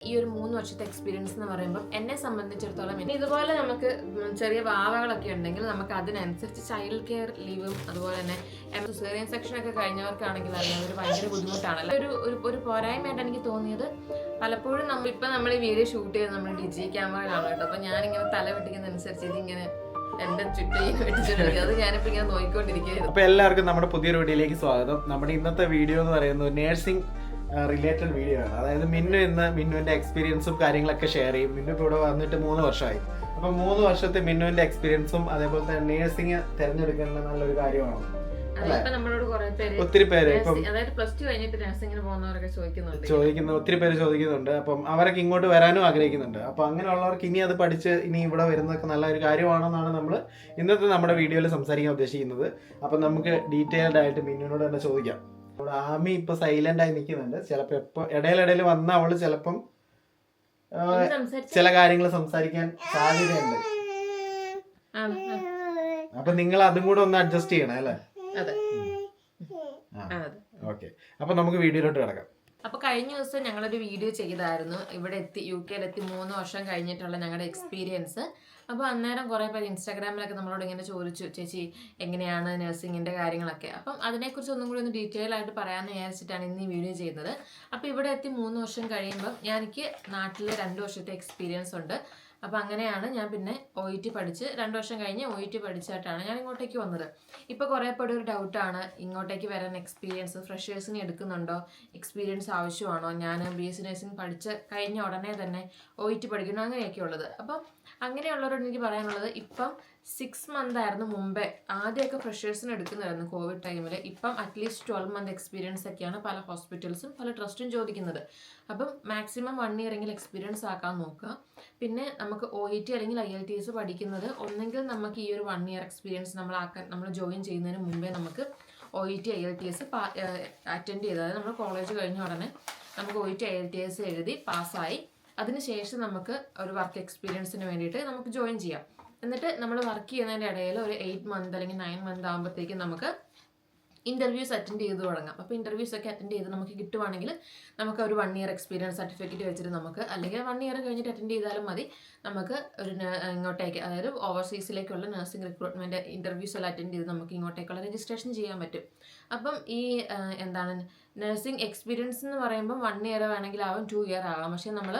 ഈ ഒരു മൂന്ന് വർഷത്തെ എക്സ്പീരിയൻസ് എന്ന് പറയുമ്പോൾ എന്നെ സംബന്ധിച്ചിടത്തോളം ഇതുപോലെ നമുക്ക് ചെറിയ വാവകളൊക്കെ ഉണ്ടെങ്കിൽ നമുക്ക് അതിനനുസരിച്ച് ചൈൽഡ് കെയർ ലീവും അതുപോലെ തന്നെ സിസേറിയൻ സെക്ഷൻ ഒക്കെ കഴിഞ്ഞവർക്കാണെങ്കിൽ അറിയാം ഒരു ഭയങ്കര ബുദ്ധിമുട്ടാണല്ലോ. ഒരു ഒരു ഒരു പോരായ്മയായിട്ട് എനിക്ക് തോന്നിയത് പലപ്പോഴും നമ്മൾ ഇപ്പം നമ്മൾ ഈ വീഡിയോ ഷൂട്ട് ചെയ്ത് നമ്മൾ ഡിജി ക്യാമറ കാണും കേട്ടോ. അപ്പം ഞാനിങ്ങനെ തല വെട്ടിക്കുന്നതനുസരിച്ച് ഇതിങ്ങനെ അപ്പൊ എല്ലാവർക്കും നമ്മുടെ പുതിയൊരു വീഡിയോയിലേക്ക് സ്വാഗതം. നമ്മുടെ ഇന്നത്തെ വീഡിയോ എന്ന് പറയുന്നത് നേഴ്സിംഗ് റിലേറ്റഡ് വീഡിയോ ആണ്. അതായത് മിന്നു ഇന്ന് മിന്നുവിന്റെ എക്സ്പീരിയൻസും കാര്യങ്ങളൊക്കെ ഷെയർ ചെയ്യും. മിന്നു ഇപ്പോൾ ഇവിടെ വന്നിട്ട് മൂന്ന് വർഷമായി. അപ്പൊ മൂന്ന് വർഷത്തെ മിന്നുവിന്റെ എക്സ്പീരിയൻസും അതേപോലെ തന്നെ നേഴ്സിംഗ് തിരഞ്ഞെടുക്കേണ്ട നല്ലൊരു കാര്യമാണ്. ഒത്തിരി പേര് ചോദിക്കുന്ന ഒത്തിരി പേര് ചോദിക്കുന്നുണ്ട്. അപ്പം അവരൊക്കെ ഇങ്ങോട്ട് വരാനും ആഗ്രഹിക്കുന്നുണ്ട്. അപ്പൊ അങ്ങനെയുള്ളവർക്ക് ഇനി അത് പഠിച്ച് ഇനി ഇവിടെ വരുന്നതൊക്കെ നല്ലൊരു കാര്യമാണെന്നാണ് നമ്മൾ ഇന്നത്തെ നമ്മുടെ വീഡിയോയിൽ സംസാരിക്കാൻ ഉദ്ദേശിക്കുന്നത്. അപ്പൊ നമുക്ക് ഡീറ്റെയിൽഡ് ആയിട്ട് മിന്നുവിനോട് തന്നെ ചോദിക്കാം. അവിടെ ആമി ഇപ്പൊ സൈലന്റ് ആയി നിൽക്കുന്നുണ്ട് ചിലപ്പോ എപ്പോ ഇടയിലിടയിൽ വന്ന അവൾ ചിലപ്പം ചില കാര്യങ്ങൾ സംസാരിക്കാൻ സാധ്യതയുണ്ട്. അപ്പൊ നിങ്ങൾ അതും കൂടെ ഒന്ന് അഡ്ജസ്റ്റ് ചെയ്യണം അല്ലേ? ഓക്കെ. അപ്പൊ നമുക്ക് വീഡിയോയിലോട്ട് കിടക്കാം. അപ്പൊ കഴിഞ്ഞ ദിവസം ഞങ്ങളൊരു വീഡിയോ ചെയ്തായിരുന്നു. ഇവിടെ എത്തി യു കെയിലെത്തി മൂന്ന് വർഷം കഴിഞ്ഞിട്ടുള്ള ഞങ്ങളുടെ എക്സ്പീരിയൻസ് അപ്പോൾ അന്നേരം കുറേ പേര് ഇൻസ്റ്റാഗ്രാമിലൊക്കെ നമ്മളോട് ഇങ്ങനെ ചോദിച്ചു ചേച്ചി എങ്ങനെയാണ് നഴ്സിങ്ങിന്റെ കാര്യങ്ങളൊക്കെ? അപ്പം അതിനെക്കുറിച്ച് ഒന്നും കൂടി ഒന്ന് ഡീറ്റെയിൽ ആയിട്ട് പറയാമെന്ന് വിചാരിച്ചിട്ടാണ് ഇന്ന് ഈ വീഡിയോ ചെയ്യുന്നത്. അപ്പോൾ ഇവിടെ എത്തി മൂന്ന് വർഷം കഴിയുമ്പം ഞാൻ എനിക്ക് നാട്ടിൽ രണ്ട് വർഷത്തെ എക്സ്പീരിയൻസ് ഉണ്ട്. അപ്പം അങ്ങനെയാണ് ഞാൻ പിന്നെ ഒ ഇ ടി പഠിച്ച് രണ്ട് വർഷം കഴിഞ്ഞ് ഒ ഇ ടി പഠിച്ചിട്ടാണ് ഞാൻ ഇങ്ങോട്ടേക്ക് വന്നത്. ഇപ്പോൾ കുറേ പേടി ഒരു ഡൗട്ടാണ് ഇങ്ങോട്ടേക്ക് വരാൻ എക്സ്പീരിയൻസ് ഫ്രഷേഴ്സിന് എടുക്കുന്നുണ്ടോ? എക്സ്പീരിയൻസ് ആവശ്യമാണോ? ഞാൻ ബി എസ് സി നഴ്സിംഗ് പഠിച്ച് കഴിഞ്ഞ ഉടനെ തന്നെ ഒ ഇ ടി പഠിക്കണം അങ്ങനെയൊക്കെ ഉള്ളത് അപ്പം അങ്ങനെയുള്ളവരോട് എനിക്ക് പറയാനുള്ളത് ഇപ്പം സിക്സ് മന്ത് ആയിരുന്നു മുമ്പേ ആദ്യമൊക്കെ ഫ്രഷേഴ്സിന് എടുക്കുന്നതായിരുന്നു കോവിഡ് ടൈമിൽ ഇപ്പം അറ്റ്ലീസ്റ്റ് ട്വൽവ് മന്ത് എക്സ്പീരിയൻസ് ഒക്കെയാണ് പല ഹോസ്പിറ്റൽസും പല ട്രസ്റ്റും ചോദിക്കുന്നത്. അപ്പം മാക്സിമം വൺ ഇയർ എങ്കിലും എക്സ്പീരിയൻസ് ആക്കാൻ നോക്കുക. പിന്നെ നമുക്ക് ഒ ഇ ടി അല്ലെങ്കിൽ ഐ എൽ ടി എസ് പഠിക്കുന്നത് ഒന്നെങ്കിൽ നമുക്ക് ഈ ഒരു വൺ ഇയർ എക്സ്പീരിയൻസ് നമ്മൾ ആക്കാൻ നമ്മൾ ജോയിൻ ചെയ്യുന്നതിന് മുമ്പേ നമുക്ക് O E T I L T S attend ചെയ്ത്. അതായത് നമ്മൾ കോളേജ് കഴിഞ്ഞ ഉടനെ നമുക്ക് O E T I L T S എഴുതി പാസ്സായി അതിനുശേഷം നമുക്ക് ഒരു വർക്ക് എക്സ്പീരിയൻസിന് വേണ്ടിയിട്ട് നമുക്ക് ജോയിൻ ചെയ്യാം. എന്നിട്ട് നമ്മൾ വർക്ക് ചെയ്യുന്നതിന്റെ ഇടയിൽ ഒരു എയ്റ്റ് മന്ത് അല്ലെങ്കിൽ നയൻ മന്ത് ആകുമ്പോഴത്തേക്കും നമുക്ക് ഇന്റർവ്യൂസ് അറ്റൻഡ് ചെയ്ത് തുടങ്ങാം. അപ്പോൾ ഇന്റർവ്യൂസ് ഒക്കെ അറ്റൻഡ് ചെയ്ത് നമുക്ക് കിട്ടുവാണെങ്കിൽ നമുക്ക് ഒരു വൺ ഇയർ എക്സ്പീരിയൻസ് സർട്ടിഫിക്കറ്റ് വെച്ചിട്ട് നമുക്ക് അല്ലെങ്കിൽ വൺ ഇയർ കഴിഞ്ഞിട്ട് അറ്റൻഡ് ചെയ്താലും മതി. നമുക്ക് ഒരു ഇങ്ങോട്ടേക്ക് അതായത് ഓവർസീസിലേക്കുള്ള നഴ്സിംഗ് റിക്രൂട്ട്മെന്റ് ഇന്റർവ്യൂസ് എല്ലാം അറ്റൻഡ് ചെയ്ത് നമുക്ക് ഇങ്ങോട്ടേക്കുള്ള രജിസ്ട്രേഷൻ ചെയ്യാൻ പറ്റും. അപ്പം ഈ എന്താണ് നഴ്സിംഗ് എക്സ്പീരിയൻസ് എന്ന് പറയുമ്പോൾ വൺ ഇയർ വേണമെങ്കിൽ ആവാം ടു ഇയർ ആവാം. പക്ഷേ നമ്മൾ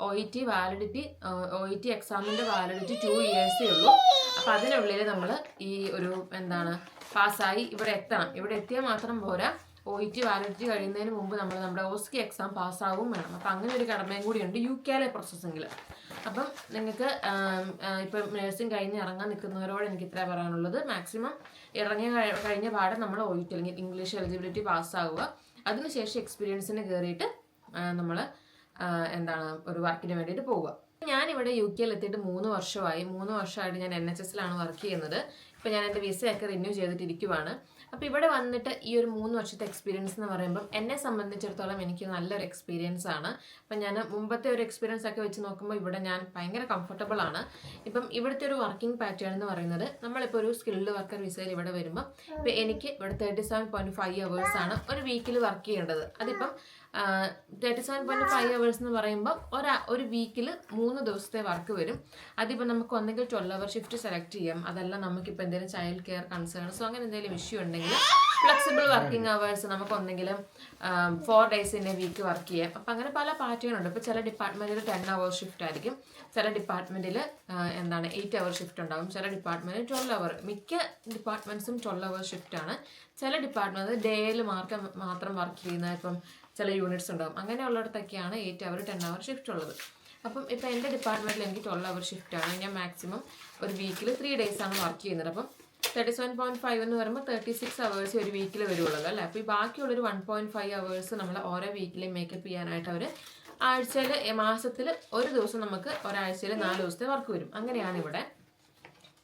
O E T validity O E T എക്സാമിന്റെ വാലിഡിറ്റി ടു ഇയേഴ്സേ ഉള്ളൂ. അപ്പം അതിനുള്ളിൽ നമ്മൾ ഈ ഒരു എന്താണ് പാസ്സായി ഇവിടെ എത്തണം. ഇവിടെ എത്തിയാൽ മാത്രം പോരാ. ഒ ഇ ടി വാലിഡിറ്റി കഴിയുന്നതിന് മുമ്പ് നമ്മൾ നമ്മുടെ ഓസ്കി എക്സാം പാസ്സാവും വേണം. അപ്പം അങ്ങനെ ഒരു കടമയും കൂടിയുണ്ട് യു കെയിലെ പ്രോസസ്സിങ്ങിൽ അപ്പം നിങ്ങൾക്ക് ഇപ്പം നേഴ്സിംഗ് കഴിഞ്ഞ് ഇറങ്ങാൻ നിൽക്കുന്നവരോട് എനിക്ക് ഇത്ര പറയാനുള്ളത്. മാക്സിമം ഇറങ്ങിയ കഴി- കഴിഞ്ഞ പാടെ നമ്മൾ ഒ ഇ ടി അല്ലെങ്കിൽ ഇംഗ്ലീഷ് എലിജിബിലിറ്റി പാസ്സാവുക. അതിനുശേഷം എക്സ്പീരിയൻസിന് കയറിയിട്ട് നമ്മൾ എന്താണ് ഒരു വർക്കിന് വേണ്ടിയിട്ട് പോവുക. ഞാൻ ഞാനിവിടെ യു കെയിൽ എത്തിയിട്ട് മൂന്ന് വർഷമായി. മൂന്ന് വർഷമായിട്ട് ഞാൻ എൻ എച്ച് എസിലാണ് വർക്ക് ചെയ്യുന്നത്. ഇപ്പം ഞാൻ എന്റെ വിസയൊക്കെ റിന്യൂ ചെയ്തിട്ടിരിക്കുവാണ്. അപ്പോൾ ഇവിടെ വന്നിട്ട് ഈ ഒരു മൂന്ന് വർഷത്തെ എക്സ്പീരിയൻസ് എന്ന് പറയുമ്പം എന്നെ സംബന്ധിച്ചിടത്തോളം എനിക്ക് നല്ലൊരു എക്സ്പീരിയൻസ് ആണ്. അപ്പം ഞാൻ മുമ്പത്തെ ഒരു എക്സ്പീരിയൻസ് ഒക്കെ വെച്ച് നോക്കുമ്പോൾ ഇവിടെ ഞാൻ ഭയങ്കര കംഫർട്ടബിൾ ആണ്. ഇപ്പം ഇവിടുത്തെ ഒരു വർക്കിംഗ് പാറ്റേൺ എന്ന് പറയുന്നത് നമ്മളിപ്പോൾ ഒരു സ്കിൽഡ് വർക്കർ വിസയിൽ ഇവിടെ വരുമ്പോൾ ഇപ്പം എനിക്ക് ഇവിടെ thirty seven point five hours ആണ് ഒരു വീക്കിൽ വർക്ക് ചെയ്യേണ്ടത്. അതിപ്പം thirty seven point five hours എന്ന് പറയുമ്പോൾ ഒരു ഒരു വീക്കിൽ മൂന്ന് ദിവസത്തെ വർക്ക് വരും. അതിപ്പോൾ നമുക്ക് ഒന്നെങ്കിൽ ട്വൽവ് അവർ ഷിഫ്റ്റ് സെലക്ട് ചെയ്യാം. അതല്ല നമുക്കിപ്പോൾ എന്തെങ്കിലും ചൈൽഡ് കെയർ കൺസേൺസോ അങ്ങനെ എന്തെങ്കിലും ഇഷ്യൂ ഉണ്ടെങ്കിൽ ഫ്ലെക്സിബിൾ വർക്കിംഗ് അവേഴ്സ് നമുക്ക് ഒന്നെങ്കിലും four days in a week work ചെയ്യാം. അപ്പം അങ്ങനെ പല പാറ്റേൺ ഉണ്ട്. ഇപ്പോൾ ചില ഡിപ്പാർട്ട്മെന്റിൽ ടെൻ അവർ ഷിഫ്റ്റ് ആയിരിക്കും. ചില ഡിപ്പാർട്ട്മെന്റിൽ എന്താണ് എയ്റ്റ് അവർ ഷിഫ്റ്റ് ഉണ്ടാകും ചില ഡിപ്പാർട്ട്മെന്റിൽ ട്വൽവ് അവർ മിക്ക ഡിപ്പാർട്ട്മെന്റ്സും ട്വൽവ് അവർ ഷിഫ്റ്റ് ആണ്. ചില ഡിപ്പാർട്ട്മെന്റ് ഡേയിൽ മാത്രം മാത്രം വർക്ക് ചെയ്യുന്ന ഇപ്പം ചില യൂണിറ്റ്സ് ഉണ്ടാകും അങ്ങനെയുള്ളിടത്തൊക്കെയാണ് eight hour ten hour shift ഉള്ളത്. അപ്പം ഇപ്പം എന്റെ ഡിപ്പാർട്ട്മെന്റിൽ എനിക്ക് ട്വൽവ് അവർ ഷിഫ്റ്റ് ആണ്. ഞാൻ മാക്സിമം ഒരു വീക്കിൽ ത്രീ ആണ് വർക്ക് ചെയ്യുന്നത്. അപ്പം തേർട്ടി സെവൻ പോയിന്റ് ഫൈവ് എന്ന് പറയുമ്പോൾ തേർട്ടി സിക്സ് അവേഴ്സ് ഒരു വീക്കിൽ വരുള്ളൂ അല്ലേ? അപ്പോൾ ഈ ബാക്കിയുള്ളൊരു വൺ പോയിന്റ് ഫൈവ് അവേഴ്സ് നമ്മൾ ഓരോ വീക്കിലും മേക്കപ്പ് ചെയ്യാനായിട്ട് അവർ ആഴ്ചയിൽ മാസത്തിൽ ഒരു ദിവസം നമുക്ക് ഒരാഴ്ചയിൽ നാല് ദിവസത്തെ വർക്ക് വരും. അങ്ങനെയാണ് ഇവിടെ.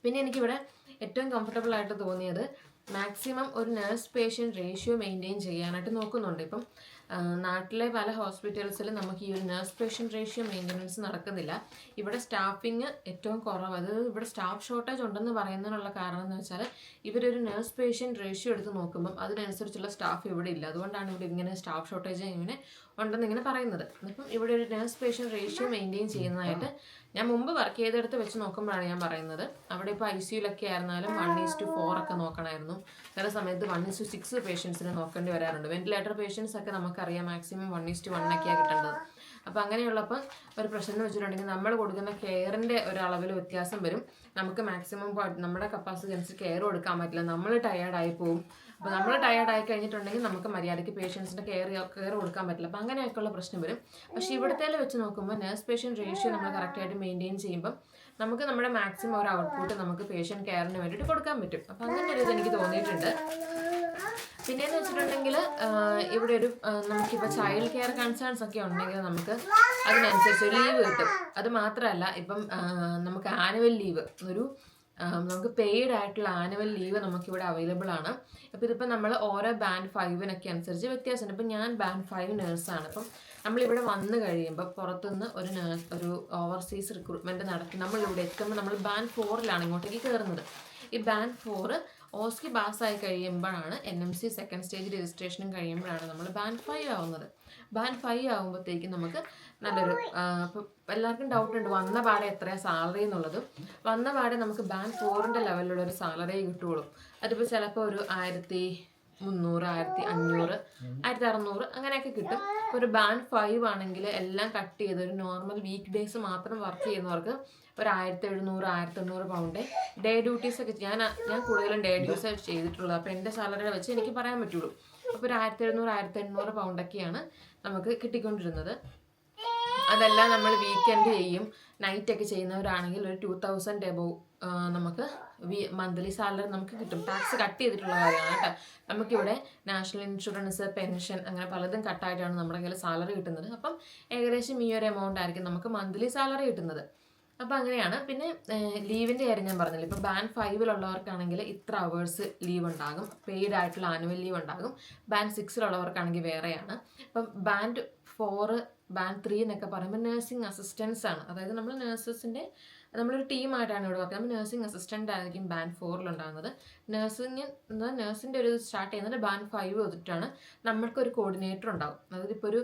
പിന്നെ എനിക്കിവിടെ ഏറ്റവും കംഫർട്ടബിൾ ആയിട്ട് തോന്നിയത് മാക്സിമം ഒരു നേഴ്സ് പേഷ്യന്റ് റേഷ്യോ മെയിന്റെയിൻ ചെയ്യാനായിട്ട് നോക്കുന്നുണ്ട്. ഇപ്പം നാട്ടിലെ പല ഹോസ്പിറ്റൽസിലും നമുക്ക് ഈ ഒരു നേഴ്സ് പേഷ്യന്റ് റേഷ്യോ മെയിന്റനൻസ് നടക്കുന്നില്ല. ഇവിടെ സ്റ്റാഫിങ് ഏറ്റവും കുറവ്. അത് ഇവിടെ സ്റ്റാഫ് ഷോർട്ടേജ് ഉണ്ടെന്ന് പറയുന്നതിനുള്ള കാരണം എന്ന് വെച്ചാൽ ഇവരൊരു നേഴ്സ് പേഷ്യന്റ് റേഷ്യോ എടുത്ത് നോക്കുമ്പം അതിനനുസരിച്ചുള്ള സ്റ്റാഫ് ഇവിടെ ഇല്ല. അതുകൊണ്ടാണ് ഇവിടെ ഇങ്ങനെ സ്റ്റാഫ് ഷോർട്ടേജ് ഇങ്ങനെ ഉണ്ടെന്ന് ഇങ്ങനെ പറയുന്നത്. അപ്പം ഇവിടെ ഒരു നേഴ്സ് പേഷ്യന്റ് റേഷ്യോ മെയിന്റെയിൻ ചെയ്യുന്നതായിട്ട് ഞാൻ മുമ്പ് വർക്ക് ചെയ്തെടുത്ത് വെച്ച് നോക്കുമ്പോഴാണ് ഞാൻ പറയുന്നത്. അവിടെ ഇപ്പോൾ ഐ സിയുലൊക്കെ ആയിരുന്നാലും വൺ ഈസ് ടു ഫോർ ഒക്കെ നോക്കണമായിരുന്നു. ചില സമയത്ത് വൺ ഈസ് ടു സിക്സ് പേഷ്യൻസിന് നോക്കേണ്ടി വരാറുണ്ട്. വെന്റിലേറ്റർ പേഷ്യൻസ് ഒക്കെ നമുക്കറിയാം maximum one is to one ഒക്കെയാണ് കിട്ടേണ്ടത്. അപ്പോൾ അങ്ങനെയുള്ളപ്പോൾ ഒരു പ്രശ്നം എന്ന് വെച്ചിട്ടുണ്ടെങ്കിൽ നമ്മൾ കൊടുക്കുന്ന കെയറിന്റെ ഒരളവിൽ വ്യത്യാസം വരും. നമുക്ക് മാക്സിമം നമ്മുടെ കപ്പാസിറ്റി അനുസരിച്ച് കെയർ കൊടുക്കാൻ പറ്റില്ല. നമ്മൾ ടയേർഡായി പോകും അപ്പോൾ നമ്മൾ ടയേർഡായി കഴിഞ്ഞിട്ടുണ്ടെങ്കിൽ നമുക്ക് മര്യാദയ്ക്ക് പേഷ്യൻസിന്റെ കെയർ കെയർ കൊടുക്കാൻ പറ്റില്ല. അപ്പോൾ അങ്ങനെയൊക്കെയുള്ള പ്രശ്നം വരും. പക്ഷേ ഇവിടുത്തെ വെച്ച് നോക്കുമ്പോൾ നേഴ്സ് പേഷ്യന്റ് റേഷ്യോ നമ്മൾ കറക്റ്റായിട്ട് മെയിന്റെയിൻ ചെയ്യുമ്പം നമുക്ക് നമ്മുടെ മാക്സിമം ഒരു ഔട്ട്പുട്ട് നമുക്ക് പേഷ്യന്റ് കെയറിന് വേണ്ടിയിട്ട് കൊടുക്കാൻ പറ്റും. അപ്പം അങ്ങനെ ഒരു ഇത് എനിക്ക് തോന്നിയിട്ടുണ്ട്. പിന്നെയെന്ന് വെച്ചിട്ടുണ്ടെങ്കിൽ ഇവിടെ ഒരു നമുക്കിപ്പോൾ ചൈൽഡ് കെയർ കൺസേൺസ് ഒക്കെ ഉണ്ടെങ്കിൽ നമുക്ക് അതിനനുസരിച്ച് ലീവ് കിട്ടും. അത് മാത്രമല്ല ഇപ്പം നമുക്ക് ആനുവൽ ലീവ് ഒരു നമുക്ക് പെയ്ഡ് ആയിട്ടുള്ള ആനുവൽ ലീവ് നമുക്കിവിടെ അവൈലബിൾ ആണ്. അപ്പോൾ ഇതിപ്പോൾ നമ്മൾ ഓരോ ബാൻഡ് ഫൈവിനൊക്കെ അനുസരിച്ച് വ്യത്യാസമുണ്ട്. ഇപ്പം ഞാൻ ബാൻഡ് ഫൈവ് നേഴ്സാണ് അപ്പം നമ്മളിവിടെ വന്നു കഴിയുമ്പോൾ പുറത്തുനിന്ന് ഒരു നേഴ്സ് ഒരു ഓവർസീസ് റിക്രൂട്ട്മെന്റ് നടത്തി നമ്മളിവിടെ എത്തുമ്പോൾ നമ്മൾ ബാൻഡ് ഫോറിലാണ് ഇങ്ങോട്ടേക്ക് കയറുന്നത് ഈ ബാൻഡ് ഫോറ് ഓസ്കി പാസ്സായി കഴിയുമ്പോഴാണ് N M C second stage രജിസ്ട്രേഷനും കഴിയുമ്പോഴാണ് നമ്മൾ ബാൻഡ് ഫൈവ് ആവുന്നത്. ബാൻഡ് ഫൈവ് ആകുമ്പോഴത്തേക്കും നമുക്ക് നല്ലൊരു ഇപ്പം എല്ലാവർക്കും ഡൗട്ട് ഉണ്ട്. വന്ന പാടെ എത്രയാണ് സാലറി എന്നുള്ളത്. വന്ന പാടെ നമുക്ക് ബാങ്ക് ഫോറിന്റെ ലെവലിലുള്ള ഒരു സാലറി കിട്ടുള്ളൂ അതിപ്പോൾ ചിലപ്പോൾ ഒരു ആയിരത്തി മുന്നൂറ് ആയിരത്തി അഞ്ഞൂറ് ആയിരത്തി അറുന്നൂറ് അങ്ങനെയൊക്കെ കിട്ടും. ഒരു ബാൻഡ് ഫൈവ് ആണെങ്കിൽ എല്ലാം കട്ട് ചെയ്ത് ഒരു നോർമൽ വീക്ക് ഡേയ്സ് മാത്രം വർക്ക് ചെയ്യുന്നവർക്ക് ഒരു ആയിരത്തി എഴുന്നൂറ് ആയിരത്തി എണ്ണൂറ് പൗണ്ട് ഡേ ഡ്യൂട്ടീസ് ഒക്കെ ഞാൻ ഞാൻ കൂടുതലും ഡേ ഡ്യൂട്ടീസ് ചെയ്തിട്ടുള്ളത്. അപ്പോൾ എന്റെ സാലറി വെച്ച് എനിക്ക് പറയാൻ പറ്റുള്ളൂ. അപ്പോൾ ഒരു ആയിരത്തി എഴുന്നൂറ് ആയിരത്തി എണ്ണൂറ് പൗണ്ടൊക്കെയാണ് നമുക്ക് കിട്ടിക്കൊണ്ടിരുന്നത്. അതെല്ലാം നമ്മൾ വീക്കെൻഡ് ചെയ്യും. നൈറ്റ് ഒക്കെ ചെയ്യുന്നവരാണെങ്കിൽ ഒരു ടു തൗസൻഡ് എബോവ് നമുക്ക് മന്ത്ലി സാലറി നമുക്ക് കിട്ടും. ടാക്സ് കട്ട് ചെയ്തിട്ടുള്ള കാര്യമാണ് കേട്ടോ. നമുക്കിവിടെ നാഷണൽ ഇൻഷുറൻസ് പെൻഷൻ അങ്ങനെ പലതും കട്ടായിട്ടാണ് നമ്മുടെ കയ്യിൽ സാലറി കിട്ടുന്നത്. അപ്പം ഏകദേശം ഈ ഒരു എമൗണ്ട് ആയിരിക്കും നമുക്ക് മന്ത്ലി സാലറി കിട്ടുന്നത്. അപ്പോൾ അങ്ങനെയാണ്. പിന്നെ ലീവിന്റെ കാര്യം ഞാൻ പറഞ്ഞില്ല. ഇപ്പോൾ ബാൻഡ് ഫൈവിലുള്ളവർക്കാണെങ്കിൽ ഇത്ര അവേഴ്സ് ലീവ് ഉണ്ടാകും. പെയ്ഡ് ആയിട്ടുള്ള ആനുവൽ ലീവ് ഉണ്ടാകും. ബാൻഡ് സിക്സിലുള്ളവർക്കാണെങ്കിൽ വേറെയാണ്. അപ്പം ബാൻഡ് ഫോറ് ബാൻഡ് ത്രീ എന്നൊക്കെ പറയുമ്പോൾ നേഴ്സിംഗ് അസിസ്റ്റൻസ് ആണ്. അതായത് നമ്മൾ നേഴ്സസിന്റെ നമ്മളൊരു ടീമായിട്ടാണ് ഇവിടെ വർക്ക് നമ്മൾ നേഴ്സിംഗ് അസിസ്റ്റന്റ് ആയിരിക്കും ബാൻഡ് ഫോറിലുണ്ടാകുന്നത് നേഴ്സിംഗ് നേഴ്സിന്റെ ഒരു സ്റ്റാർട്ട് ചെയ്യുന്നത് ബാൻഡ് ഫൈവ് നമ്മൾക്ക് ഒരു കോർഡിനേറ്റർ ഉണ്ടാകും അതായത് ഇപ്പോൾ ഒരു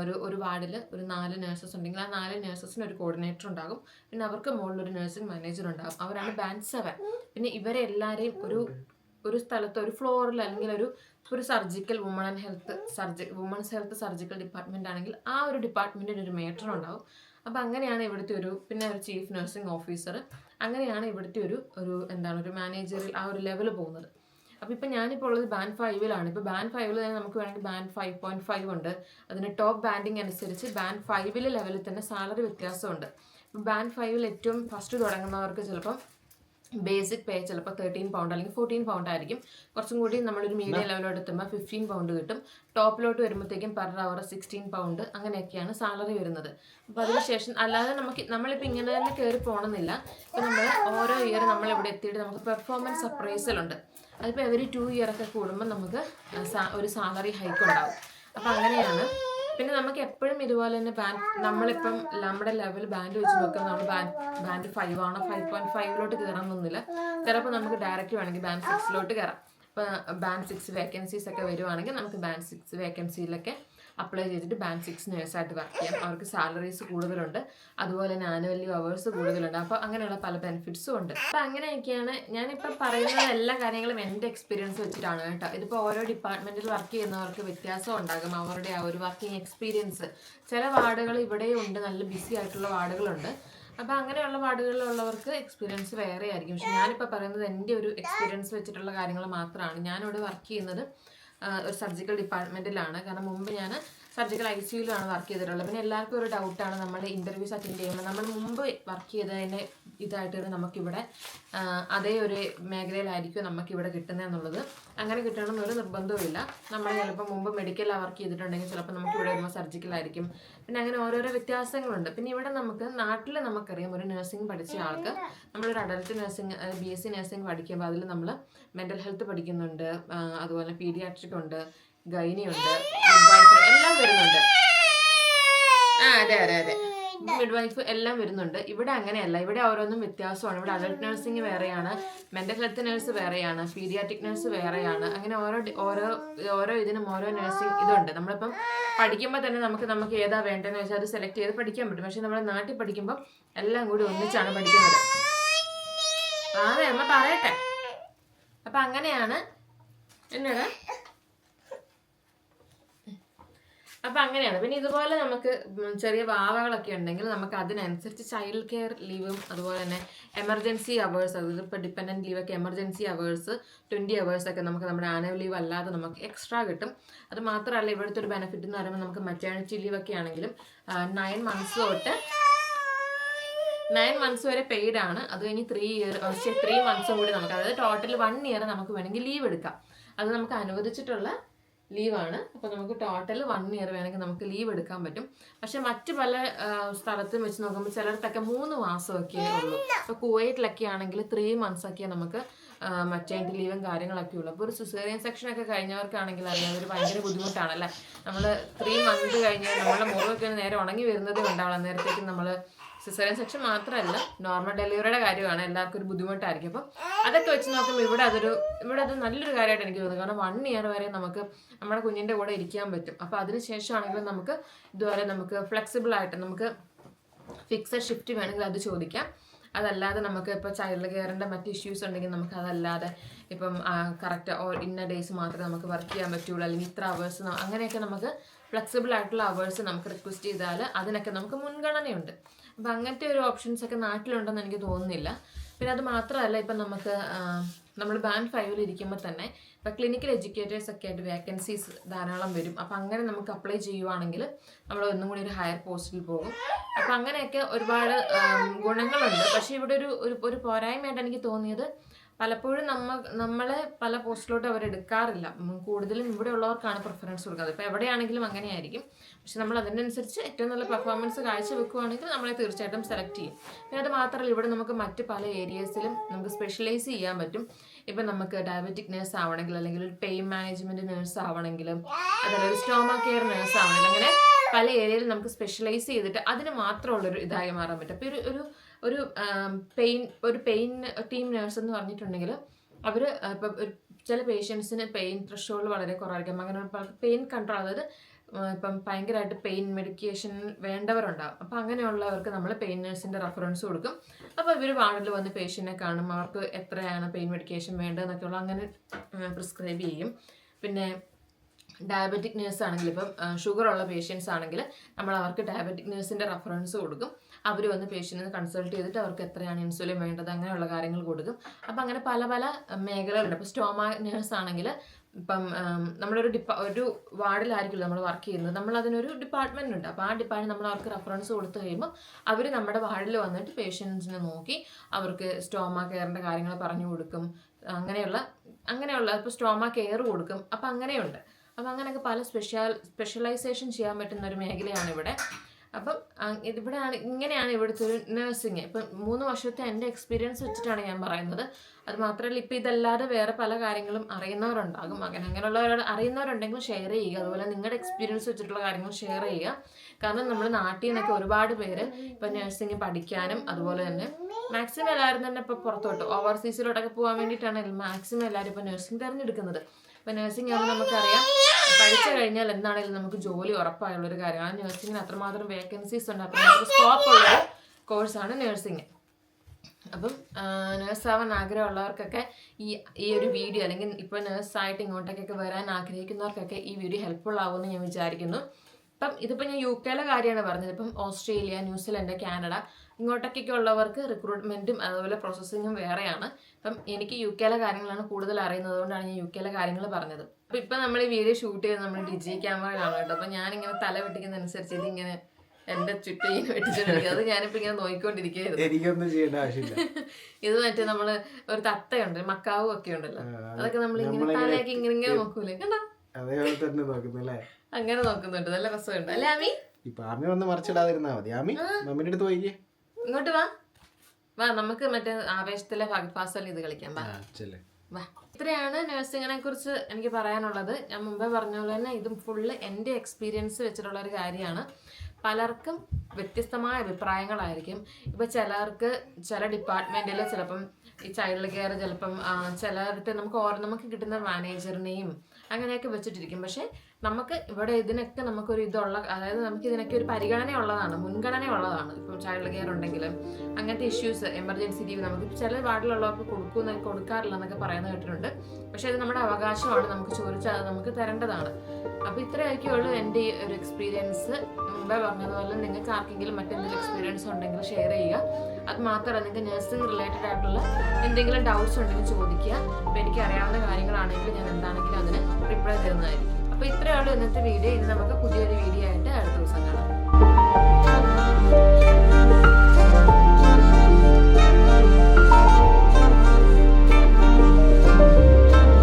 ഒരു ഒരു വാർഡിൽ ഒരു നാല് നേഴ്സസ് ഉണ്ടെങ്കിൽ ആ നാല് നേഴ്സസിന് ഒരു കോർഡിനേറ്റർ ഉണ്ടാകും. പിന്നെ അവർക്ക് മുകളിൽ ഒരു നഴ്സിംഗ് മാനേജർ ഉണ്ടാകും. അവരാണ് ബാൻഡ് സെവൻ പിന്നെ ഇവരെ എല്ലാവരെയും ഒരു ഒരു സ്ഥലത്ത് ഒരു ഫ്ലോറിൽ അല്ലെങ്കിൽ ഒരു ഒരു സർജിക്കൽ വുമൺ ആൻഡ് ഹെൽത്ത് സർജി വുമൺസ് ഹെൽത്ത് സർജിക്കൽ ഡിപ്പാർട്ട്മെന്റ് ആണെങ്കിൽ ആ ഒരു ഡിപ്പാർട്ട്മെന്റിന് ഒരു മേറ്റർ ഉണ്ടാവും. അപ്പോൾ അങ്ങനെയാണ് ഇവിടുത്തെ ഒരു പിന്നെ ഒരു ചീഫ് നഴ്സിംഗ് ഓഫീസർ അങ്ങനെയാണ് ഇവിടുത്തെ ഒരു ഒരു എന്താണ് ഒരു മാനേജറിൽ ആ ഒരു ലെവൽ പോകുന്നത്. അപ്പോൾ ഇപ്പം ഞാനിപ്പോൾ ഉള്ളത് ബാൻഡ് ഫൈവിലാണ് ഇപ്പോൾ ബാൻഡ് ഫൈവിൽ തന്നെ നമുക്ക് വേണമെങ്കിൽ ബാൻഡ് ഫൈവ് പോയിന്റ് ഫൈവ് ഉണ്ട്. അതിന് ടോപ്പ് ബാൻഡിങ് അനുസരിച്ച് ബാൻഡ് ഫൈവിലെ ലെവലിൽ തന്നെ സാലറി വ്യത്യാസമുണ്ട്. ബാൻഡ് ഫൈവിൽ ഏറ്റവും ഫസ്റ്റ് തുടങ്ങുന്നവർക്ക് ചിലപ്പം ബേസിക് പേ ചിലപ്പോൾ തേർട്ടീൻ പൗണ്ട് അല്ലെങ്കിൽ ഫോർട്ടീൻ പൗണ്ട് ആയിരിക്കും. കുറച്ചും കൂടി നമ്മളൊരു മീഡിയം ലെവലോട്ട് എത്തുമ്പോൾ ഫിഫ്റ്റീൻ പൗണ്ട് കിട്ടും. ടോപ്പിലോട്ട് വരുമ്പോഴത്തേക്കും പെർ അവർ സിക്സ്റ്റീൻ പൗണ്ട് അങ്ങനെയൊക്കെയാണ് സാലറി വരുന്നത്. അപ്പോൾ അതിനുശേഷം അല്ലാതെ നമുക്ക് നമ്മളിപ്പോൾ ഇങ്ങനെ തന്നെ കയറി പോകണമെന്നില്ല ഇപ്പോൾ നമ്മൾ ഓരോ ഇയർ നമ്മൾ ഇവിടെ എത്തിയിട്ട് നമുക്ക് പെർഫോമൻസ് അപ്രൈസലുണ്ട് അതിപ്പോൾ എവരി ടു ഇയർ ഒക്കെ കൂടുമ്പോൾ നമുക്ക് ഒരു സാലറി ഹൈക്ക് ഉണ്ടാവും. അപ്പോൾ അങ്ങനെയാണ് പിന്നെ നമുക്ക് എപ്പോഴും ഇതുപോലെ തന്നെ ബാൻഡ് നമ്മളിപ്പം നമ്മുടെ ലെവൽ ബാൻഡ് വെച്ച് നോക്കുമ്പോൾ നമ്മൾ ബാൻഡ് ബാൻഡ് ഫൈവ് ആണോ? ഫൈവ് പോയിന്റ് ഫൈവിലോട്ട് കയറണമെന്നില്ല ചിലപ്പോൾ നമുക്ക് ഡയറക്റ്റ് വേണമെങ്കിൽ ബാൻഡ് സിക്സിലോട്ട് കയറാം ഇപ്പം ബാൻഡ് സിക്സ് വേക്കൻസീസ് ഒക്കെ വരുവാണെങ്കിൽ നമുക്ക് ബാൻഡ് സിക്സ് വേക്കൻസിയിലൊക്കെ അപ്ലൈ ചെയ്തിട്ട് ബാങ്ക് സിക്സ് നേഴ്സായിട്ട് വർക്ക് ചെയ്യാം. അവർക്ക് സാലറീസ് കൂടുതലുണ്ട്. അതുപോലെ തന്നെ ആനുവൽ അവേഴ്സ് കൂടുതലുണ്ട്. അപ്പോൾ അങ്ങനെയുള്ള പല ബെനിഫിറ്റ്സും ഉണ്ട്. അപ്പോൾ അങ്ങനെയൊക്കെയാണ് ഞാനിപ്പോൾ പറയുന്ന എല്ലാ കാര്യങ്ങളും എന്റെ എക്സ്പീരിയൻസ് വെച്ചിട്ടാണ് കേട്ടോ. ഇതിപ്പോൾ ഓരോ ഡിപ്പാർട്ട്മെന്റിൽ വർക്ക് ചെയ്യുന്നവർക്ക് വ്യത്യാസം ഉണ്ടാകും. അവരുടെ ആ ഒരു വർക്കിംഗ് എക്സ്പീരിയൻസ് ചില വാർഡുകൾ ഇവിടെയും ഉണ്ട്. നല്ല ബിസി ആയിട്ടുള്ള വാർഡുകളുണ്ട്. അപ്പോൾ അങ്ങനെയുള്ള വാർഡുകളിലുള്ളവർക്ക് എക്സ്പീരിയൻസ് വേറെ ആയിരിക്കും പക്ഷെ ഞാനിപ്പോൾ പറയുന്നത് എന്റെ ഒരു എക്സ്പീരിയൻസ് വെച്ചിട്ടുള്ള കാര്യങ്ങൾ മാത്രമാണ്. ഞാനിവിടെ വർക്ക് ചെയ്യുന്നത് ഒരു സർജിക്കൽ ഡിപ്പാർട്ട്മെന്റിലാണ് കാരണം മുമ്പ് ഞാൻ സർജിക്കൽ ഐ സിയുലാണ് വർക്ക് ചെയ്തിട്ടുള്ളത്. പിന്നെ എല്ലാവർക്കും ഒരു ഡൗട്ടാണ് നമ്മുടെ ഇന്റർവ്യൂസ് അറ്റൻഡ് ചെയ്യുമ്പോൾ. നമ്മൾ മുമ്പ് വർക്ക് ചെയ്തതിന്റെ ഇതായിട്ട് നമുക്കിവിടെ അതേ ഒരു മേഖലയിലായിരിക്കും നമുക്കിവിടെ കിട്ടുന്നതെന്നുള്ളത് അങ്ങനെ കിട്ടണമെന്ന് ഒരു നിർബന്ധവുമില്ല. നമ്മൾ ചിലപ്പോൾ മുമ്പ് മെഡിക്കൽ വർക്ക് ചെയ്തിട്ടുണ്ടെങ്കിൽ ചിലപ്പോൾ നമുക്ക് ഇവിടെ വരുമ്പോൾ സർജിക്കൽ ആയിരിക്കും. പിന്നെ അങ്ങനെ ഓരോരോ വ്യത്യാസങ്ങളുണ്ട്. പിന്നെ ഇവിടെ നമുക്ക് നാട്ടിൽ നമുക്കറിയാം ഒരു നഴ്സിംഗ് പഠിച്ച ആൾക്ക് നമ്മളൊരു adult nursing B S C nursing പഠിക്കുമ്പോൾ അതിൽ നമ്മൾ മെന്റൽ ഹെൽത്ത് പഠിക്കുന്നുണ്ട്. അതുപോലെ പീഡിയാട്രിക് ഉണ്ട് ഗൈനിയുണ്ട് എല്ലാം വരുന്നുണ്ട്. ആ അതെ അതെ അതെ. മിഡ് വൈഫ് എല്ലാം വരുന്നുണ്ട്. ഇവിടെ അങ്ങനെയല്ല. ഇവിടെ ഓരോന്നും വ്യത്യാസമാണ്. ഇവിടെ അഡൾട്ട് നഴ്സിംഗ് വേറെയാണ്. മെന്റൽ ഹെൽത്ത് നഴ്സ് വേറെയാണ്. പീഡിയാട്രിക് നഴ്സ് വേറെയാണ്. അങ്ങനെ ഓരോ ഓരോ ഓരോ ഇതിനും ഓരോ നഴ്സിംഗ് ഇതുണ്ട്. നമ്മളിപ്പം പഠിക്കുമ്പോൾ തന്നെ നമുക്ക് നമുക്ക് ഏതാ വേണ്ടതെന്ന് വെച്ചാൽ അത് സെലക്ട് ചെയ്ത് പഠിക്കാൻ പറ്റും. പക്ഷെ നമ്മുടെ നാട്ടിൽ പഠിക്കുമ്പോൾ എല്ലാം കൂടി ഒന്നിച്ചാണ് പഠിക്കുന്നത്. അതെ അമ്മ പറയട്ടെ. അപ്പൊ അങ്ങനെയാണ്. എന്നടാ? അപ്പൊ അങ്ങനെയാണ്. പിന്നെ ഇതുപോലെ നമുക്ക് ചെറിയ വാവകളൊക്കെ ഉണ്ടെങ്കിൽ നമുക്ക് അതിനനുസരിച്ച് ചൈൽഡ് കെയർ ലീവും അതുപോലെ തന്നെ എമർജൻസി അവേഴ്സ് അതായത് ഇപ്പോൾ ഡിപ്പെൻഡന്റ് ലീവൊക്കെ എമർജൻസി അവേഴ്സ് ട്വന്റി അവേഴ്സ് ഒക്കെ നമുക്ക് നമ്മുടെ ആനുവൽ ലീവ് അല്ലാതെ നമുക്ക് എക്സ്ട്രാ കിട്ടും. അത് മാത്രമല്ല ഇവിടുത്തെ ഒരു ബെനിഫിറ്റ് എന്ന് പറയുമ്പോൾ നമുക്ക് മെറ്റേണിറ്റി ലീവ് ഒക്കെ ആണെങ്കിലും നയൻ മന്ത്സ് തൊട്ട് നയൻ മന്ത്സ് വരെ പെയ്ഡ് ആണ്. അത് കഴിഞ്ഞ് ത്രീ ഇയർ ത്രീ മന്ത്സും കൂടി നമുക്ക് അതായത് ടോട്ടൽ വൺ ഇയർ നമുക്ക് വേണമെങ്കിൽ ലീവ് എടുക്കാം. അത് നമുക്ക് അനുവദിച്ചിട്ടുള്ള ലീവാണ് അപ്പോൾ നമുക്ക് ടോട്ടൽ വൺ ഇയർ വേണമെങ്കിൽ നമുക്ക് ലീവ് എടുക്കാൻ പറ്റും. പക്ഷെ മറ്റ് പല സ്ഥലത്തും വെച്ച് നോക്കുമ്പോൾ ചിലയിടത്തൊക്കെ മൂന്ന് മാസമൊക്കെ ഉള്ളൂ. ഇപ്പോൾ കുവൈറ്റിലൊക്കെ ആണെങ്കിൽ ത്രീ മന്ത്സ് ഒക്കെ നമുക്ക് മറ്റേ ലീവും കാര്യങ്ങളൊക്കെ ഉള്ളൂ. അപ്പോൾ ഒരു സിസേറിയൻ സെക്ഷൻ ഒക്കെ കഴിഞ്ഞവർക്കാണെങ്കിൽ അറിയാം അതൊരു ഭയങ്കര ബുദ്ധിമുട്ടാണല്ലേ? നമ്മൾ ത്രീ മന്ത് കഴിഞ്ഞാൽ നമ്മുടെ മുറിവൊക്കെ നേരെ ഉണങ്ങി വരുന്നതേ ഉണ്ടാവുള്ളൂ നേരത്തേക്ക് നമ്മൾ സിസേറിയൻ സെക്ഷൻ മാത്രമല്ല നോർമൽ ഡെലിവറിയുടെ കാര്യമാണ്. എല്ലാവർക്കും ഒരു ബുദ്ധിമുട്ടായിരിക്കും. അപ്പം അതൊക്കെ വെച്ച് നോക്കുമ്പോൾ ഇവിടെ അതൊരു ഇവിടെ അത് നല്ലൊരു കാര്യമായിട്ട് എനിക്ക് തോന്നുന്നു. കാരണം വൺ ഇയർ വരെ നമുക്ക് നമ്മുടെ കുഞ്ഞിന്റെ കൂടെ ഇരിക്കാൻ പറ്റും. അപ്പോൾ അതിന് ശേഷമാണെങ്കിലും നമുക്ക് ഇതുവരെ നമുക്ക് ഫ്ലെക്സിബിൾ ആയിട്ട് നമുക്ക് ഫിക്സഡ് ഷിഫ്റ്റ് വേണമെങ്കിൽ അത് ചോദിക്കാം. അതല്ലാതെ നമുക്ക് ഇപ്പോൾ ചൈൽഡ് കെയറിന്റെ മറ്റ് ഇഷ്യൂസ് ഉണ്ടെങ്കിൽ നമുക്ക് അതല്ലാതെ ഇപ്പം കറക്റ്റ് ഇന്ന ഡേയ്സ് മാത്രമേ നമുക്ക് വർക്ക് ചെയ്യാൻ പറ്റുള്ളൂ. അല്ലെങ്കിൽ ഇത്ര അവേഴ്സ് അങ്ങനെയൊക്കെ നമുക്ക് ഫ്ലെക്സിബിൾ ആയിട്ടുള്ള അവേഴ്സ് നമുക്ക് റിക്വസ്റ്റ് ചെയ്താൽ അതിനൊക്കെ നമുക്ക് മുൻഗണനയുണ്ട്. അപ്പം അങ്ങനത്തെ ഒരു ഓപ്ഷൻസ് ഒക്കെ നാട്ടിലുണ്ടെന്ന് എനിക്ക് തോന്നുന്നില്ല. പിന്നെ അത് മാത്രമല്ല ഇപ്പം നമുക്ക് നമ്മൾ ബാൻഡ് ഫൈവിൽ ഇരിക്കുമ്പോൾ തന്നെ ഇപ്പം ക്ലിനിക്കൽ എഡ്യൂക്കേറ്റേഴ്സ് ഒക്കെ ആയിട്ട് വേക്കൻസീസ് ധാരാളം വരും. അപ്പം അങ്ങനെ നമുക്ക് അപ്ലൈ ചെയ്യുവാണെങ്കിൽ നമ്മൾ ഒന്നും കൂടി ഒരു ഹയർ പോസ്റ്റിൽ പോകും. അപ്പം അങ്ങനെയൊക്കെ ഒരുപാട് ഗുണങ്ങളുണ്ട്. പക്ഷേ ഇവിടെ ഒരു ഒരു പോരായ്മയായിട്ട് എനിക്ക് തോന്നിയത് പലപ്പോഴും നമ്മ നമ്മളെ പല പോസ്റ്റിലോട്ട് അവർ എടുക്കാറില്ല. കൂടുതലും ഇവിടെ ഉള്ളവർക്കാണ് പ്രിഫറൻസ് കൊടുക്കുന്നത്. ഇപ്പോൾ എവിടെയാണെങ്കിലും അങ്ങനെയായിരിക്കും. പക്ഷെ നമ്മൾ അതിനനുസരിച്ച് ഏറ്റവും നല്ല പെർഫോമൻസ് കാഴ്ചവെക്കുകയാണെങ്കിൽ നമ്മളെ തീർച്ചയായിട്ടും സെലക്ട് ചെയ്യും. പിന്നെ അത് മാത്രമല്ല ഇവിടെ നമുക്ക് മറ്റ് പല ഏരിയസിലും നമുക്ക് സ്പെഷ്യലൈസ് ചെയ്യാൻ പറ്റും. ഇപ്പം നമുക്ക് ഡയബറ്റിക് നേഴ്സ് ആവണമെങ്കിൽ അല്ലെങ്കിൽ ഒരു പെയിൻ മാനേജ്മെന്റ് നേഴ്സ് ആവണമെങ്കിലും അതല്ല ഒരു സ്റ്റോമ കെയർ നേഴ്സ് ആവണമെങ്കിൽ അങ്ങനെ പല ഏരിയയിലും നമുക്ക് സ്പെഷ്യലൈസ് ചെയ്തിട്ട് അതിന് മാത്രമുള്ളൊരു ഇതായി മാറാൻ പറ്റും. അപ്പോൾ ഒരു ഒരു ഒരു പെയിൻ ഒരു പെയിൻ ടീം നേഴ്സ് എന്ന് പറഞ്ഞിട്ടുണ്ടെങ്കിൽ അവർ ഇപ്പം ചില പേഷ്യൻസിന് പെയിൻ ത്രഷോൾഡ് വളരെ കുറവായിരിക്കും. അങ്ങനെ പെയിൻ കൺട്രോൾ അതായത് ഇപ്പം ഭയങ്കരമായിട്ട് പെയിൻ മെഡിക്കേഷൻ വേണ്ടവരുണ്ടാവും. അപ്പം അങ്ങനെയുള്ളവർക്ക് നമ്മൾ പെയിൻ നേഴ്സിന്റെ റെഫറൻസ് കൊടുക്കും. അപ്പോൾ ഇവർ വാർഡിൽ വന്ന് പേഷ്യന്റിനെ കാണും. അവർക്ക് എത്രയാണ് പെയിൻ മെഡിക്കേഷൻ വേണ്ടതെന്നൊക്കെയുള്ള അങ്ങനെ പ്രിസ്ക്രൈബ് ചെയ്യും. പിന്നെ ഡയബറ്റിക് നേഴ്സ് ആണെങ്കിൽ ഇപ്പം ഷുഗർ ഉള്ള പേഷ്യൻസ് ആണെങ്കിൽ നമ്മൾ അവർക്ക് ഡയബറ്റിക് നേഴ്സിന്റെ റെഫറൻസ് കൊടുക്കും. അവർ വന്ന് പേഷ്യന്റിനെ കൺസൾട്ട് ചെയ്തിട്ട് അവർക്ക് എത്രയാണ് ഇൻസുലിൻ വേണ്ടത് അങ്ങനെയുള്ള കാര്യങ്ങൾ കൊടുക്കും. അപ്പം അങ്ങനെ പല പല മേഖലകളുണ്ട്. ഇപ്പോൾ സ്റ്റോമ നേഴ്സ് ആണെങ്കിൽ ഇപ്പം നമ്മളൊരു ഡിപ്പാ ഒരു വാർഡിലായിരിക്കില്ല നമ്മൾ വർക്ക് ചെയ്യുന്നത്. നമ്മൾ അതിനൊരു ഡിപ്പാർട്ട്മെന്റ് ഉണ്ട്. അപ്പോൾ ആ ഡിപ്പാർട്ട്മെന്റ് നമ്മൾ അവർക്ക് റെഫറൻസ് കൊടുത്തു കഴിയുമ്പോൾ അവർ നമ്മുടെ വാർഡിൽ വന്നിട്ട് പേഷ്യൻസിനെ നോക്കി അവർക്ക് സ്റ്റോമ കെയറിന്റെ കാര്യങ്ങൾ പറഞ്ഞു കൊടുക്കും. അങ്ങനെയുള്ള അങ്ങനെയുള്ള ഇപ്പോൾ സ്റ്റോമ കെയർ കൊടുക്കും. അപ്പം അങ്ങനെയുണ്ട്. അപ്പം അങ്ങനെയൊക്കെ പല സ്പെഷ്യൽ സ്പെഷ്യലൈസേഷൻ ചെയ്യാൻ പറ്റുന്ന ഒരു മേഖലയാണ് ഇവിടെ. അപ്പം ഇവിടെയാണ് ഇങ്ങനെയാണ് ഇവിടുത്തെ ഒരു നഴ്സിങ് ഇപ്പം മൂന്ന് വർഷത്തെ എന്റെ എക്സ്പീരിയൻസ് വെച്ചിട്ടാണ് ഞാൻ പറയുന്നത്. അത് മാത്രമല്ല ഇപ്പം ഇതല്ലാതെ വേറെ പല കാര്യങ്ങളും അറിയുന്നവരുണ്ടാകും. അങ്ങനെ അങ്ങനെയുള്ളവരോട് അറിയുന്നവരുണ്ടെങ്കിൽ ഷെയർ ചെയ്യുക. അതുപോലെ നിങ്ങളുടെ എക്സ്പീരിയൻസ് വെച്ചിട്ടുള്ള കാര്യങ്ങൾ ഷെയർ ചെയ്യുക. കാരണം നമ്മൾ നാട്ടിൽ നിന്നൊക്കെ ഒരുപാട് പേര് ഇപ്പം നഴ്സിംഗ് പഠിക്കാനും അതുപോലെ തന്നെ മാക്സിമം എല്ലാവരും തന്നെ ഇപ്പോൾ പുറത്തോട്ട് ഓവർസീസിലോട്ടൊക്കെ പോകാൻ വേണ്ടിയിട്ടാണ് മാക്സിമം എല്ലാവരും ഇപ്പോൾ നഴ്സിംഗ് തിരഞ്ഞെടുക്കുന്നത്. ഇപ്പം നഴ്സിംഗ് ആകുമ്പോൾ നമുക്കറിയാം. പഠിച്ചു കഴിഞ്ഞാൽ എന്താണെങ്കിലും നമുക്ക് ജോലി ഉറപ്പായുള്ള ഒരു കാര്യമാണ് നഴ്സിംഗിന് അത്രമാത്രം വേക്കൻസീസ് ഉണ്ട് അത്രമാത്രം സ്കോപ്പ് ഉള്ള കോഴ്സാണ് നഴ്സിംഗ് അപ്പം നേഴ്സ് ആവാൻ ആഗ്രഹമുള്ളവർക്കൊക്കെ ഈ ഈ ഒരു വീഡിയോ അല്ലെങ്കിൽ ഇപ്പോൾ നേഴ്സായിട്ട് ഇങ്ങോട്ടേക്കൊക്കെ വരാൻ ആഗ്രഹിക്കുന്നവർക്കൊക്കെ ഈ വീഡിയോ ഹെൽപ്ഫുൾ ആവുമെന്ന് ഞാൻ വിചാരിക്കുന്നു. അപ്പം ഇതിപ്പോൾ ഞാൻ യു കെയിലെ കാര്യമാണ് പറഞ്ഞത്. ഇപ്പം ഓസ്ട്രേലിയ ന്യൂസിലൻഡ് കാനഡ ഇങ്ങോട്ടേക്കൊക്കെ ഉള്ളവർക്ക് റിക്രൂട്ട്മെന്റും അതുപോലെ പ്രോസസ്സിങ്ങും വേറെയാണ്. അപ്പം എനിക്ക് യു കെയിലെ കാര്യങ്ങളാണ് കൂടുതൽ അറിയുന്നത് അതുകൊണ്ടാണ് ഞാൻ യു കെയിലെ കാര്യങ്ങൾ പറഞ്ഞത്. അപ്പം ഇപ്പം നമ്മൾ ഈ വീഡിയോ ഷൂട്ട് ചെയ്ത് നമ്മൾ ഡിജി ക്യാമറയിലാണ് കേട്ടോ. അപ്പം ഞാനിങ്ങനെ തല വെട്ടിക്കുന്നതനുസരിച്ച് ഇതിങ്ങനെ എന്റെ ചുറ്റും ഇങ്ങനെ വെട്ടിച്ചിട്ടുണ്ട് അത് ഞാനിപ്പോൾ ഇങ്ങനെ നോക്കിക്കൊണ്ടിരിക്കുകയായിരുന്നു. എനിക്കൊന്നും ചെയ്യേണ്ട ആവശ്യമില്ല. ഇത് മറ്റേ നമ്മൾ ഒരു തത്തയുണ്ട് മക്കാവും ഒക്കെ ഉണ്ടല്ലോ. അതൊക്കെ നമ്മൾ ഇങ്ങനെ തലയൊക്കെ ഇങ്ങനെ ഇങ്ങനെ നോക്കൂലേ? കണ്ടോ? അതേപോലെ തന്നെ നോക്കുന്നല്ലേ അങ്ങനെ നോക്കുന്നുണ്ട്. നല്ല രസമുണ്ട്. അല്ലേ ആമി? ഈ ആമി വന്ന് മറിച്ചിടാതിരുന്നാ മതി. ആമി മമ്മിന്റെ അടുത്ത് പോയിക്കേ. ഇങ്ങോട്ട് വാ. വാ നമുക്ക് മറ്റേ ആവേശത്തിലെ ഫാസൽ ഇത് കളിക്കാം. വാ. വാ. ഇത്രയാണ് നഴ്സിങ്ങിനെ കുറിച്ച് എനിക്ക് പറയാനുള്ളത്. ഞാൻ മുമ്പേ പറഞ്ഞ പോലെ തന്നെ ഇതും ഫുള്ള് എന്റെ എക്സ്പീരിയൻസ് വെച്ചിട്ടുള്ള ഒരു കാര്യമാണ്. പലർക്കും വ്യത്യസ്തമായ അഭിപ്രായങ്ങളായിരിക്കും. ഇപ്പം ചിലർക്ക് ചില ഡിപ്പാർട്ട്മെന്റിൽ ചിലപ്പം ഈ ചൈൽഡ് കെയർ ചിലപ്പം ചിലർക്ക് നമുക്ക് ഓർ നമുക്ക് കിട്ടുന്ന മാനേജറിനെയും അങ്ങനെയൊക്കെ വെച്ചിട്ടിരിക്കും. പക്ഷേ നമുക്ക് ഇവിടെ ഇതിനൊക്കെ നമുക്കൊരു ഇതുള്ള അതായത് നമുക്ക് ഇതിനൊക്കെ ഒരു പരിഗണന ഉള്ളതാണ് മുൻഗണന ഉള്ളതാണ് ഇപ്പം ചൈൽഡ് കെയർ ഉണ്ടെങ്കിലും അങ്ങനത്തെ ഇഷ്യൂസ് എമർജൻസി ലീവ് നമുക്ക് ചില വാർഡിലുള്ളവർക്ക് കൊടുക്കുന്ന കൊടുക്കാറില്ല എന്നൊക്കെ പറയുന്നത് കേട്ടിട്ടുണ്ട്. പക്ഷേ അത് നമ്മുടെ അവകാശമാണ് നമുക്ക് ചോദിച്ചാൽ അത് നമുക്ക് തരേണ്ടതാണ്. അപ്പോൾ ഇത്രയൊക്കെയുള്ളൂ എന്റെ ഒരു എക്സ്പീരിയൻസ് മുമ്പേ പറഞ്ഞതുപോലെ നിങ്ങൾക്ക് ആർക്കെങ്കിലും മറ്റെന്തെങ്കിലും എക്സ്പീരിയൻസ് ഉണ്ടെങ്കിൽ ഷെയർ ചെയ്യുക. അത് മാത്രമല്ല നിങ്ങൾക്ക് നഴ്സിംഗ് റിലേറ്റഡ് ആയിട്ടുള്ള എന്തെങ്കിലും ഡൗട്ട്സ് ഉണ്ടെങ്കിൽ ചോദിക്കുക. അപ്പോൾ എനിക്ക് അറിയാവുന്ന കാര്യങ്ങളാണെങ്കിൽ ഞാൻ എന്താണെങ്കിലും അതിന് റിപ്ലൈ തരുന്നതായിരിക്കും അപ്പൊ ഇത്രയാണ് ഇന്നത്തെ വീഡിയോ ഇനി നമുക്ക് പുതിയൊരു വീഡിയോ ആയിട്ട് അടുത്ത ദിവസം കാണാം.